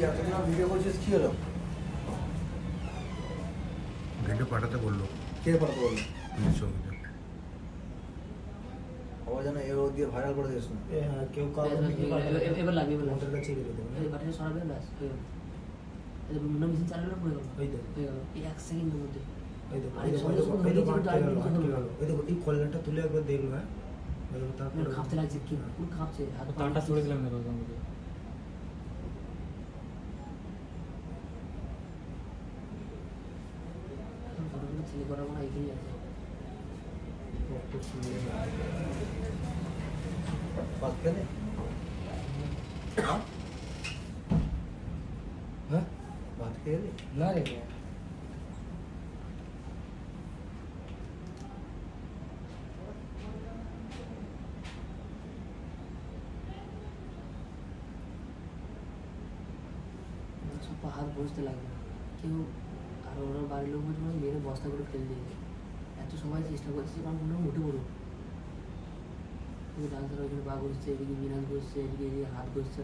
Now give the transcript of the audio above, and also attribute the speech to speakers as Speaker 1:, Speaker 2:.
Speaker 1: এতদিন ভিডিও করছিস কি হলো?
Speaker 2: ভিডিও পাঠাতে বলল।
Speaker 1: কে পাঠাতে বলল?
Speaker 2: পুলিশ সঙ্গে
Speaker 1: আবার যেন এ দিয়ে ভাইরাল করে দিস না
Speaker 3: হ্যাঁ, কেউ
Speaker 4: এবার- লাগবে, এবার লাগবে।
Speaker 3: কাছে দেবে,
Speaker 4: এই ব্যাস এই মুন্না মেশিন গেল।
Speaker 3: ওই দেখো।
Speaker 4: এই এক সেকেন্ডের মধ্যে।
Speaker 3: দেখো, দেখো, দেখো, এই কলারটা তুলে একবার দেখল হ্যাঁ? তারপরে
Speaker 4: কাঁপতে লাগছে কি? পুরো কাঁপছে হাত
Speaker 5: তারটা ছড়ে দিলাম দেখো
Speaker 4: ছেলে করার মনে হয় এগিয়ে আছে
Speaker 3: রক্ত শুনলে
Speaker 1: বাদ কেনে
Speaker 3: হ্যাঁ
Speaker 1: ভাত খেয়ে এলি
Speaker 3: না রে
Speaker 4: সব পা হাত বসতে লাগবে কেউ আর ওরা বাড়ির লোক বলছে মানে মেরে বস্তা করে ফেল দিয়ে এত সময় চেষ্টা করছে আমার মনে পড়ুক কিন্তু ডাক্তার ওইখানে পা ঘুরছে, এদিকে বিনাশ ঘুরছে, এদিকে এদিকে হাত ঘুরছে